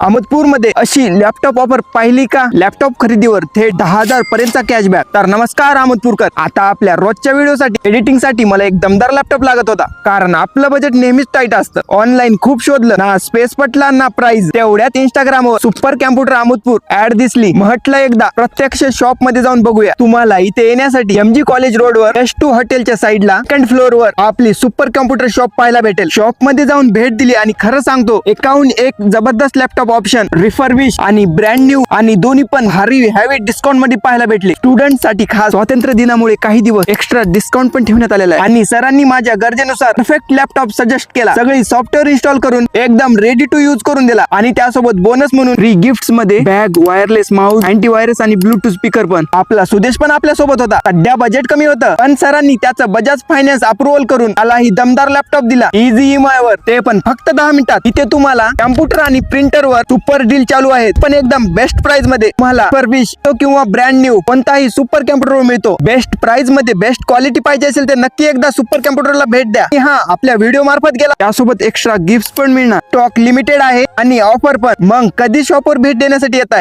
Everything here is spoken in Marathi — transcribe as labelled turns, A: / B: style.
A: अहमदपूरमध्ये अशी लॅपटॉप ऑफर पाहिली का? लॅपटॉप खरेदीवर थेट दहा हजार पर्यंतचा कॅशबॅक तर नमस्कार अहमदपूरकर. आता आपल्या रोजच्या व्हिडिओसाठी एडिटिंगसाठी मला एक दमदार लॅपटॉप लागत होता. कारण आपलं बजेट नेहमीच टाईट असतं. ऑनलाईन खूप शोधलं. ना स्पेस पटला ना प्राइस तेवढ्यात इंस्टाग्रामवर सुपर कॅम्प्युटर अहमदपूर ऍड दिसली. म्हटलं एकदा प्रत्यक्ष शॉपमध्ये जाऊन बघूया. तुम्हाला इथे येण्यासाठी एमजी कॉलेज रोड वर एस टू हॉटेलच्या साईडला सेकंड फ्लोर वर आपली सुपर कॉम्प्युटर शॉप पाहायला भेटेल. शॉपमध्ये जाऊन भेट दिली आणि खरं सांगतो एकाहून एक जबरदस्त लॅपटॉप ऑप्शन रिफरविश आणि ब्रँड न्यू आणि दोन्ही पण हरी हॅवी डिस्काउंटमध्ये पाहायला भेटले. स्टुडंटसाठी खास स्वातंत्र्य दिनामुळे काही दिवस एक्स्ट्रा डिस्काउंट पण ठेवण्यात आलेला आहे. आणि सरांनी माझ्या गरजेनुसार परफेक्ट लॅपटॉप सजेस्ट केला. सगळी सॉफ्टवेअर इन्स्टॉल करून एकदम रेडी टू यूज करून दिला. आणि त्यासोबत बोनस म्हणून free गिफ्टमध्ये bag wireless mouse anti virus आणि ब्लूटूथ स्पीकर पण. आपला सुदेश पण आपल्यासोबत होता. सध्या बजेट कमी होतं. पण सरांनी त्याचं बजाज फायनान्स अप्रुव्हल करून मला ही दमदार लॅपटॉप दिला. इझी ईएमआय वर. ते पण फक्त दहा मिनिटात. इथे तुम्हाला कम्प्युटर आणि प्रिंटर वर सुपर डील चालू आहेत. पण एकदम बेस्ट प्राइसमध्ये तुम्हाला सर्विस किंवा ब्रँड न्यू कोणताही सुपर कॅम्प्युटर मिळतो. बेस्ट प्राइसमध्ये बेस्ट क्वालिटी पाहिजे असेल तर नक्की एकदा सुपर कॅम्प्युटरला भेट द्या. हा आपल्या व्हिडिओ मार्फत गेला. त्यासोबत एक्स्ट्रा गिफ्ट पण मिळणार. स्टॉक लिमिटेड आहे आणि ऑफर पण. मग कधी शॉपवर भेट देण्यासाठी येत आहे